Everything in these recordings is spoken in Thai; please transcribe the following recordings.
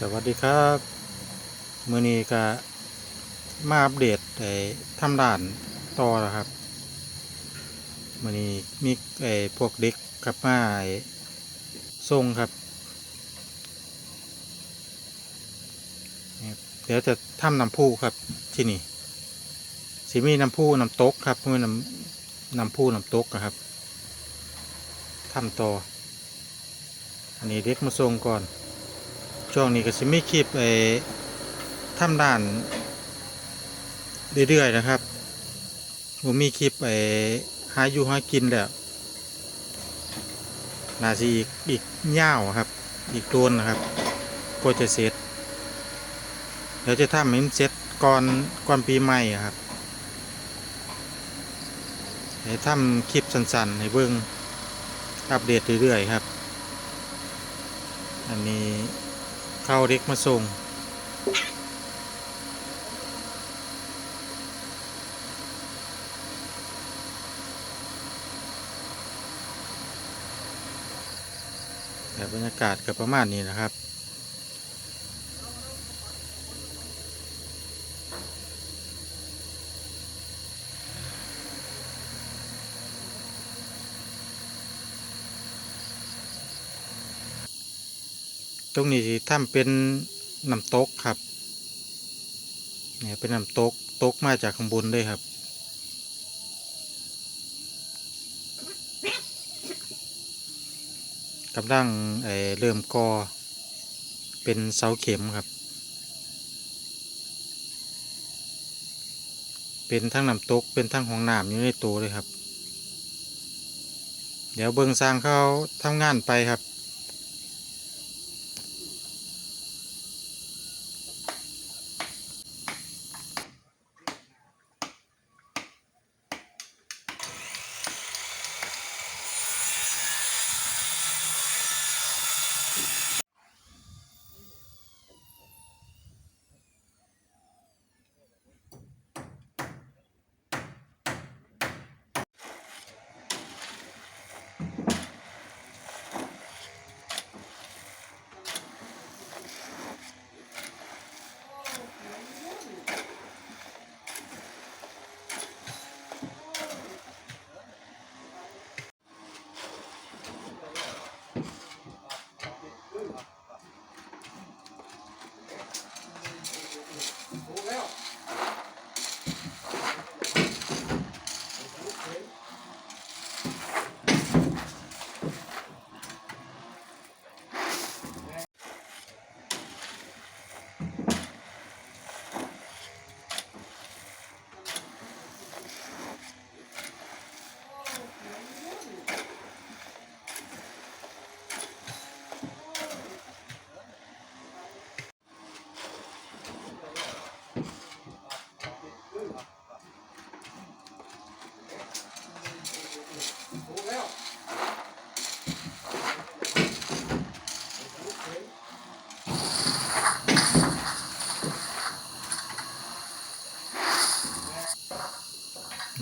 สวัสดีครับมือนี้ก็มาอัปเดตไอ้ทำด่านต่อแล้วครับมือนี้มีไอ้พวกเด็กกับมาไอ้ส่งครับเดี๋ยวจะทำน้ำพุครับที่นี่สิมีน้ำพุน้ำตกครับมือน้ำน้ำพุน้ำตกครับทำต่ออันนี้เด็กมาส่งก่อน ช่วงนี้ก็สิมีคลิปไอ้ทำด่าน เรื่อยๆนะครับผมมีคลิปไอ้หาอยู่หากินแล้วน่าสิอีกอีกยาครับ อีกโดนนะครับก็จะเสร็จเดี๋ยวจะทำให้มันเสร็จก่อนก่อนปีใหม่ครับให้ทำคลิปสั้นๆให้เบิ่งอัปเดตเรื่อยๆครับ อันนี้ เข้าเด็กมาส่ง แต่บรรยากาศก็ประมาณนี้นะครับ ตรงนี้ที่ทำเป็นน้ำตกครับ เนี่ยเป็นน้ำตกตกมาจากข้างบนเลยครับ กำลังเเริ่มก่อเป็นเสาเข็มครับ เป็นทั้งน้ำตกเป็นทั้งห้องน้ำอยู่ในตัวเลยครับ เดี๋ยวเบิงสร้างเขาทำงานไปครับ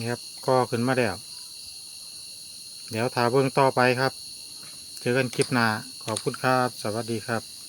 นี่ครับก็ขึ้นมาแล้ว เดี๋ยวถาเบื้องต่อไปครับ เจอกันคลิปหน้าขอบคุณครับ สวัสดีครับ